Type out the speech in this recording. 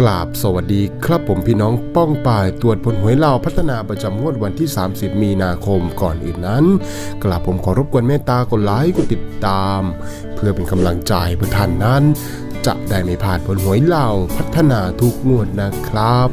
กราบสวัสดีครับผมพี่น้องป้องป่ายตรวจผลหวยเราวพัฒนาประจำงวดวันที่ 30 มีนาคมก่อนอื่นนั้นกราบผมขอรบกวนเมตตากดไลค์กดติดตาม เพื่อเป็นกำลังใจเพื่อท่านนั้น จะได้ไม่พลาดผลหวยเราวพัฒนาทุกงวดนะครับ